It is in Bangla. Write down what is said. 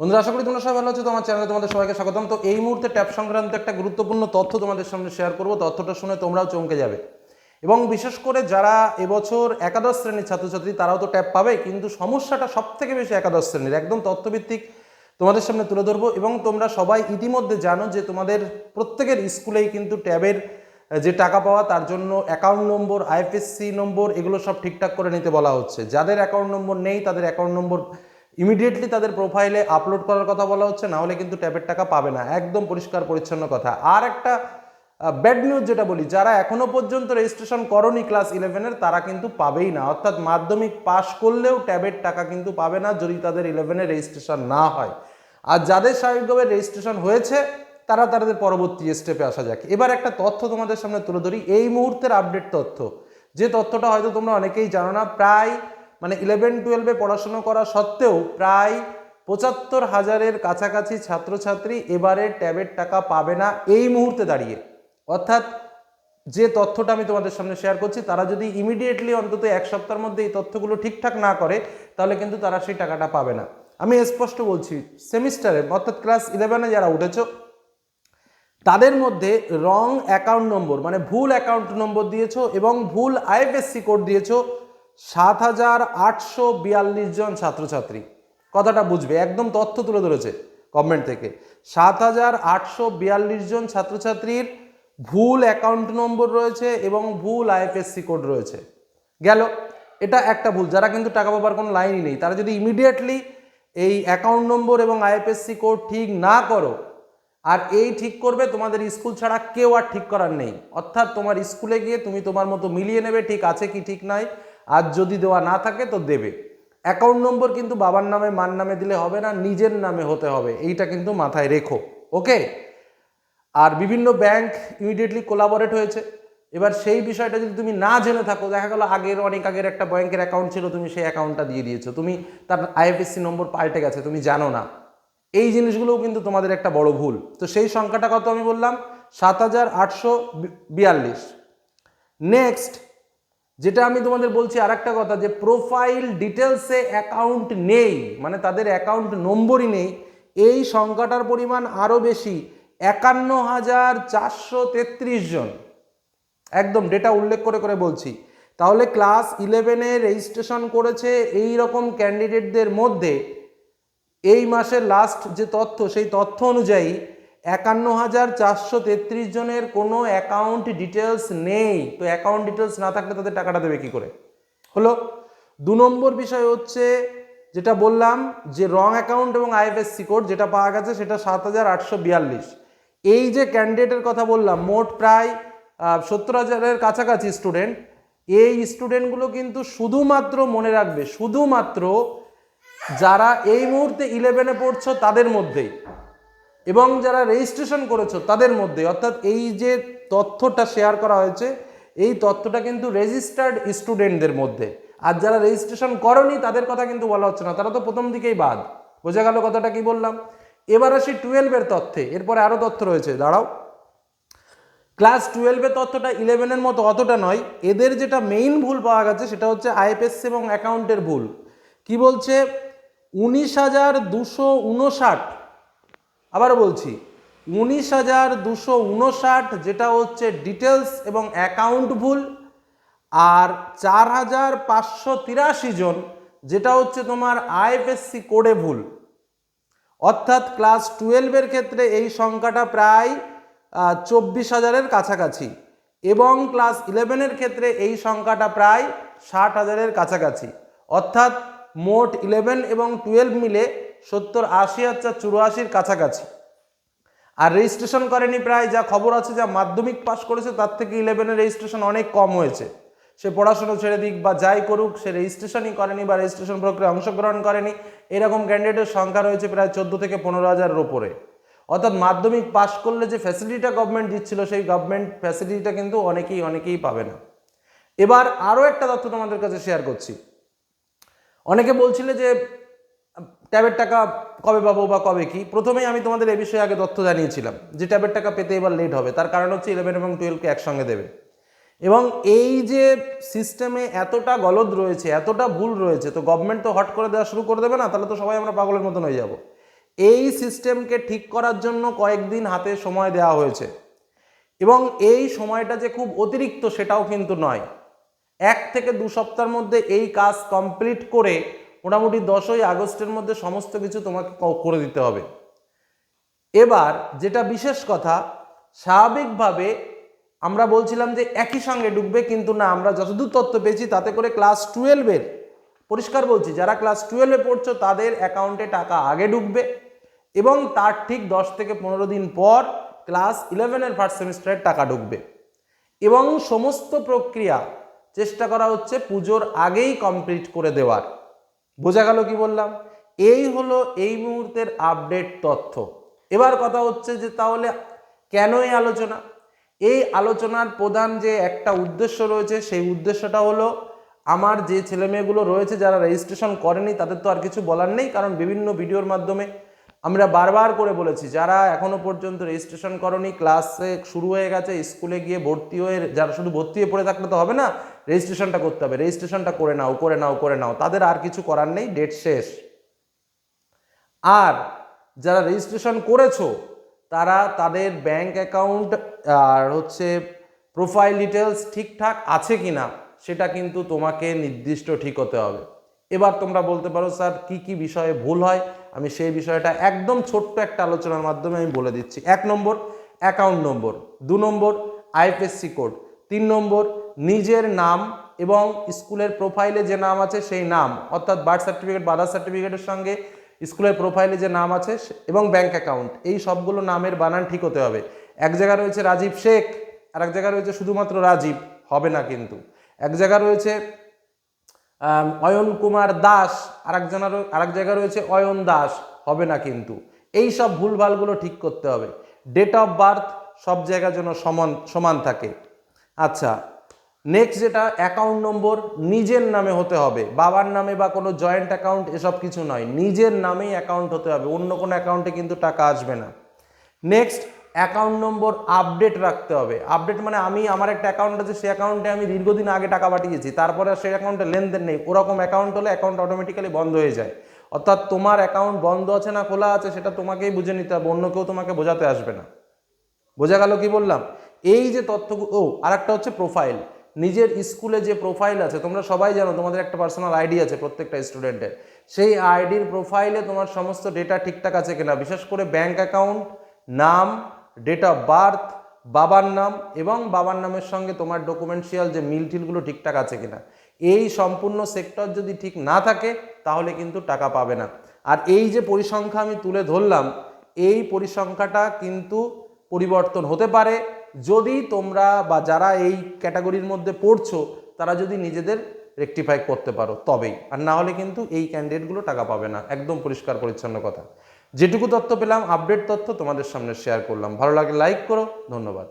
বন্ধুরা, আশা করি তোমরা সবাই ভালো আছো তোমার চ্যানেলে তোমাদের সবাইকে স্বাগতম। তো এই মুহূর্তে ট্যাপ সংক্রান্ত একটা গুরুত্বপূর্ণ তথ্য তোমাদের সামনে শেয়ার করব। তথ্যটা শুনে তোমরাও চমকে যাবে। এবং বিশেষ করে যারা এবছর একাদশ শ্রেণির ছাত্রছাত্রী, তারাও তো ট্যাব পাবে, কিন্তু সমস্যাটা সব থেকে বেশি একাদশ শ্রেণির। একদম তথ্যভিত্তিক তোমাদের সামনে তুলে ধরবো, এবং তোমরা সবাই ইতিমধ্যে জানো যে তোমাদের প্রত্যেকের স্কুলেই কিন্তু ট্যাবের যে টাকা পাওয়া, তার জন্য অ্যাকাউন্ট নম্বর আইএফএসসি নম্বর এগুলো সব ঠিকঠাক করে নিতে বলা হচ্ছে। যাদের অ্যাকাউন্ট নম্বর নেই, তাদের অ্যাকাউন্ট নম্বর ইমিডিয়েটলি তাদের প্রোফাইলে আপলোড করার কথা বলা হচ্ছে, না হলে কিন্তু ট্যাবের টাকা পাবে না। একদম পরিষ্কার, পরিচ্ছন্ন কথা। আর একটা ব্যাড নিউজ যেটা বলি, যারা এখনও পর্যন্ত রেজিস্ট্রেশন করনি ক্লাস ইলেভেনের তারা কিন্তু পাবেই না। অর্থাৎ মাধ্যমিক পাশ করলেও ট্যাবের টাকা কিন্তু পাবে না যদি তাদের ইলেভেনের রেজিস্ট্রেশন না হয়। আর যাদের স্বাভাবিকভাবে রেজিস্ট্রেশন হয়েছে, তারা তাদের পরবর্তী স্টেপে আসা যাক। এবার একটা তথ্য তোমাদের সামনে তুলে ধরি। এই মুহূর্তের আপডেট তথ্য। যে তথ্যটা হয়তো তোমরা অনেকেই জানো না, প্রায় মানে ইলেভেন টুয়েলভে পড়াশোনা করা সত্ত্বেও প্রায় পঁচাত্তর হাজারের কাছাকাছি ছাত্রছাত্রী এবারে ট্যাবের টাকা পাবে না এই মুহূর্তে দাঁড়িয়ে। অর্থাৎ যে তথ্যটা আমি তোমাদের সামনে শেয়ার করছি, তারা যদি ইমিডিয়েটলি অন্তত এক সপ্তাহের মধ্যে এই তথ্যগুলো ঠিকঠাক না করে, তাহলে কিন্তু তারা সেই টাকাটা পাবে না। আমি স্পষ্ট বলছি, সেমিস্টারে অর্থাৎ ক্লাস ইলেভেনে যারা উঠেছ, তাদের মধ্যে রং অ্যাকাউন্ট নম্বর মানে ভুল অ্যাকাউন্ট নম্বর দিয়েছ এবং ভুল আইএফএসসি কোড দিয়েছ সাত হাজার আটশো বিয়াল্লিশ জন ছাত্রছাত্রী। কথাটা বুঝবে, একদম তথ্য তুলে ধরেছে গভর্নমেন্ট থেকে। সাত হাজার আটশো বিয়াল্লিশ জন ছাত্রছাত্রীর ভুল অ্যাকাউন্ট নম্বর রয়েছে এবং ভুল আইএফএসসি কোড রয়েছে। গেল, এটা একটা ভুল, যারা কিন্তু টাকা পাবার কোনো লাইনই নেই, তারা যদি ইমিডিয়েটলি এই অ্যাকাউন্ট নম্বর এবং আইএফএসসি কোড ঠিক না করো, আর এই ঠিক করবে, তোমাদের স্কুল ছাড়া কেউ আর ঠিক করার নেই। অর্থাৎ তোমার স্কুলে গিয়ে তুমি তোমার মতো মিলিয়ে নেবে, ঠিক আছে কি ঠিক নাই আর যদি দেওয়া না থাকে তো দেবে। অ্যাকাউন্ট নম্বর কিন্তু বাবার নামে, মার নামে দিলে হবে না, নিজের নামে হতে হবে। এইটা কিন্তু মাথায় রেখো ওকে আর বিভিন্ন ব্যাংক ইমিডিয়েটলি কোলাবরেট হয়েছে। এবার সেই বিষয়টা যদি তুমি না জেনে থাকো, দেখা গেলো আগের, অনেক আগের একটা ব্যাংকের অ্যাকাউন্ট ছিল, তুমি সেই অ্যাকাউন্টটা দিয়ে দিয়েছ। তুমি তার আইএফএসসি নম্বর পাল্টে গেছে, তুমি জানো না। এই জিনিসগুলোও কিন্তু তোমাদের একটা বড় ভুল। তো সেই সংখ্যাটা কত আমি বললাম? সাত হাজার আটশো বিয়াল্লিশ। নেক্সট যেটা আমি তোমাদের বলছি আর একটা কথা যে প্রোফাইল ডিটেলসে অ্যাকাউন্ট নেই মানে তাদের অ্যাকাউন্ট নম্বরই নেই, এই সংখ্যাটার পরিমাণ আরও বেশি, একান্ন হাজার চারশো তেত্রিশ জন। একদম ডেটা উল্লেখ করে করে বলছি। তাহলে ক্লাস ইলেভেনে রেজিস্ট্রেশন করেছে এই রকম ক্যান্ডিডেটদের মধ্যে, এই মাসের লাস্ট যে তথ্য, সেই তথ্য অনুযায়ী একান্ন হাজার চারশো তেত্রিশ জনের কোনো অ্যাকাউন্ট ডিটেলস নেই। তো অ্যাকাউন্ট ডিটেলস না থাকলে তাদের টাকাটা দেবে কী করে? হলো, দু নম্বর বিষয় হচ্ছে, যেটা বললাম যে রং অ্যাকাউন্ট এবং আইএফএসসি কোড যেটা পাওয়া গেছে সেটা সাত হাজার আটশো বিয়াল্লিশ। এই যে ক্যান্ডিডেটের কথা বললাম, মোট প্রায় সত্তর হাজারের কাছাকাছি স্টুডেন্ট এই স্টুডেন্টগুলো কিন্তু শুধুমাত্র মনে রাখবে, শুধুমাত্র যারা এই মুহূর্তে ইলেভেনে পড়ছো তাদের মধ্যেই। এবং যারা রেজিস্ট্রেশন করেছ তাদের মধ্যে, অর্থাৎ এই যে তথ্যটা শেয়ার করা হয়েছে, এই তথ্যটা কিন্তু রেজিস্টার্ড স্টুডেন্টদের মধ্যে। আর যারা রেজিস্ট্রেশন করনি, তাদের কথা কিন্তু বলা হচ্ছে না। তারা তো প্রথম দিকেই বাদ। বোঝা গেল কথাটা কি বললাম? এবার আসি টুয়েলভের তথ্যে। এরপরে আরও তথ্য রয়েছে, দাঁড়াও। ক্লাস টুয়েলভের তথ্যটা ইলেভেনের মতো অতটা নয়। এদের যেটা মেইন ভুল পাওয়া গেছে, সেটা হচ্ছে আইএফএসসি এবং অ্যাকাউন্টের ভুল। কি বলছে? উনিশ হাজার দুশো উনষাট আবার বলছি, উনিশ হাজার দুশো উনষাট যেটা হচ্ছে ডিটেলস এবং অ্যাকাউন্ট ভুল, আর চার হাজার পাঁচশো তিরাশি জন যেটা হচ্ছে তোমার আইএফএসসি কোডে ভুল। অর্থাৎ ক্লাস টুয়েলভের ক্ষেত্রে এই সংখ্যাটা প্রায় চব্বিশ হাজারের কাছাকাছি, এবং ক্লাস ইলেভেনের ক্ষেত্রে এই সংখ্যাটা প্রায় ষাট হাজারের কাছাকাছি। অর্থাৎ মোট ইলেভেন এবং টুয়েলভ মিলে সত্তর আশি হাজার চুরাশির কাছাকাছি। আর রেজিস্ট্রেশন করেনি প্রায়, যা খবর আছে, যা মাধ্যমিক পাস করেছে, তার থেকে ইলেভেনের রেজিস্ট্রেশন অনেক কম হয়েছে। সে পড়াশুনো ছেড়ে দিক বা যাই করুক, সে রেজিস্ট্রেশনই করেনি বা রেজিস্ট্রেশন প্রক্রিয়া অংশগ্রহণ করেনি। এরকম ক্যান্ডিডেটের সংখ্যা রয়েছে প্রায় চোদ্দ থেকে পনেরো হাজারের ওপরে অর্থাৎ মাধ্যমিক পাস করলে যে ফ্যাসিলিটিটা গভর্নমেন্ট দিচ্ছিল, সেই গভর্নমেন্ট ফ্যাসিলিটিটা কিন্তু অনেকেই অনেকেই পাবে না। এবার আরও একটা তথ্য তোমাদের কাছে শেয়ার করছি। অনেকে বলছিলে যে ট্যাবের টাকা কবে পাবো বা কবে কি? প্রথমেই আমি তোমাদের এ বিষয়ে আগে তথ্য জানিয়েছিলাম যে ট্যাবের টাকা পেতে এবার লেট হবে। তার কারণ হচ্ছে ইলেভেন এবং টুয়েলভকে একসঙ্গে দেবে। এবং এই যে সিস্টেমে এতটা গলদ রয়েছে, এতটা ভুল রয়েছে, তো গভর্নমেন্ট তো হট করে দেওয়া শুরু করে দেবে না, তাহলে তো সবাই আমরা পাগলের মতন হয়ে যাব। এই সিস্টেমকে ঠিক করার জন্য কয়েকদিন হাতে সময় দেওয়া হয়েছে। এবং এই সময়টা যে খুব অতিরিক্ত সেটাও কিন্তু নয়। এক থেকে দু সপ্তাহের মধ্যে এই কাজ কমপ্লিট করে মোটামুটি দশই আগস্টের মধ্যে সমস্ত কিছু তোমাকে করে দিতে হবে। এবার যেটা বিশেষ কথা, স্বাভাবিকভাবে আমরা বলছিলাম যে একই সঙ্গে ডুববে, কিন্তু না, আমরা যতদূর তথ্য পেয়েছি তাতে করে ক্লাস টুয়েলভের পরিষ্কার বলছি, যারা ক্লাস টুয়েলভে পড়ছো তাদের অ্যাকাউন্টে টাকা আগে ঢুকবে এবং তার ঠিক দশ থেকে পনেরো দিন পর ক্লাস ইলেভেনের ফার্স্ট সেমিস্টারের টাকা ঢুকবে এবং সমস্ত প্রক্রিয়া, চেষ্টা করা হচ্ছে পুজোর আগেই কমপ্লিট করে দেওয়ার। বোঝা গেল কি বললাম? এই হলো এই মুহূর্তের আপডেট তথ্য। এবার কথা হচ্ছে যে তাহলে কেন এই আলোচনা? এই আলোচনার প্রধান যে একটা উদ্দেশ্য রয়েছে, সেই উদ্দেশ্যটা হলো আমার যে ছেলেমেয়েগুলো রয়েছে, যারা রেজিস্ট্রেশন করেনি, তাদের তো আর কিছু বলার নেই, কারণ বিভিন্ন ভিডিওর মাধ্যমে আমরা বারবার করে বলেছি, যারা এখনও পর্যন্ত রেজিস্ট্রেশন করনি ক্লাসে শুরু হয়ে গেছে স্কুলে গিয়ে ভর্তি হয়ে যারা শুধু ভর্তি হয়ে পড়ে থাকলে তো হবে না রেজিস্ট্রেশনটা করতে হবে। রেজিস্ট্রেশনটা করে নাও করে নাও করে নাও। তাদের আর কিছু করার নেই ডেট শেষ। আর যারা রেজিস্ট্রেশন করেছ, তারা তাদের ব্যাংক অ্যাকাউন্ট আর হচ্ছে প্রোফাইল ডিটেলস ঠিকঠাক আছে কি না সেটা কিন্তু তোমাকে নির্দিষ্ট ঠিক হতে হবে। এবার তোমরা বলতে পারো, স্যার, কি কি বিষয়ে ভুল হয়? আমি সেই বিষয়টা একদম ছোট্ট একটা আলোচনার মাধ্যমে আমি বলে দিচ্ছি। এক নম্বর অ্যাকাউন্ট নম্বর। দু নম্বর আইএফএসসি কোড তিন নম্বর, নিজের নাম এবং স্কুলের প্রোফাইলে যে নাম আছে সেই নাম, অর্থাৎ বার্থ সার্টিফিকেট বার্থ সার্টিফিকেটের সঙ্গে স্কুলের প্রোফাইলে যে নাম আছে এবং ব্যাংক অ্যাকাউন্ট এই সবগুলো নামের বানান ঠিক হতে হবে। এক জায়গায় রয়েছে রাজীব শেখ, আর এক জায়গায় রয়েছে শুধুমাত্র রাজীব। হবে না কিন্তু। এক জায়গায় রয়েছে অয়ন কুমার দাস আরেকজনের আরেক জায়গায় রয়েছে অয়ন দাস, হবে না কিন্তু। এই সব ভুলভালগুলো ঠিক করতে হবে। ডেট অফ বার্থ সব জায়গার জন্য সমান সমান থাকে। আচ্ছা নেক্সট যেটা অ্যাকাউন্ট নম্বর নিজের নামে হতে হবে। বাবার নামে বা কোনো জয়েন্ট অ্যাকাউন্ট এসব কিছু নয়। নিজের নামেই অ্যাকাউন্ট হতে হবে। অন্য কোনো অ্যাকাউন্টে কিন্তু টাকা আসবে না। নেক্সট অ্যাকাউন্ট নম্বর আপডেট রাখতে হবে। আপডেট মানে আমি, আমার একটা অ্যাকাউন্ট আছে, সেই অ্যাকাউন্টে আমি দীর্ঘদিন আগে টাকা পাঠিয়েছি, তারপরে সেই অ্যাকাউন্টে লেনদেন নেই। ওরকম অ্যাকাউন্ট হলে অ্যাকাউন্ট অটোমেটিক্যালি বন্ধ হয়ে যায়। অর্থাৎ তোমার অ্যাকাউন্ট বন্ধ আছে না খোলা আছে, সেটা তোমাকেই বুঝে নিতে হবে, অন্য কেউ তোমাকে বোঝাতে আসবে না। বোঝা গেল কি বললাম? এই যে তথ্য ও, আরেকটা হচ্ছে প্রোফাইল নিজের স্কুলে যে প্রোফাইল আছে, তোমরা সবাই জানো, তোমাদের একটা পার্সোনাল আইডি আছে প্রত্যেকটা স্টুডেন্টের সেই আইডির প্রোফাইলে তোমার সমস্ত ডেটা ঠিকঠাক আছে কিনা, বিশেষ করে ব্যাংক অ্যাকাউন্ট নাম ডেট অফ বার্থ বাবার নাম এবং বাবার নামের সঙ্গে তোমার ডকুমেন্টশিয়াল যে মিল টিলগুলো ঠিকঠাক আছে কিনা। এই সম্পূর্ণ সেক্টর যদি ঠিক না থাকে, তাহলে কিন্তু টাকা পাবে না। আর এই যে পরিসংখ্যা আমি তুলে ধরলাম, এই পরিসংখ্যাটা কিন্তু পরিবর্তন হতে পারে যদি তোমরা বা যারা এই ক্যাটাগরির মধ্যে পড়ছো, তারা যদি নিজেদের রেকটিফাই করতে পারো তবেই। আর না হলে কিন্তু এই ক্যান্ডিডেটগুলো টাকা পাবে না। একদম পরিষ্কার পরিচ্ছন্ন কথা। যেটুকু তথ্য পেলাম আপডেট তথ্য তোমাদের সামনে শেয়ার করলাম। ভালো লাগে লাইক করো ধন্যবাদ।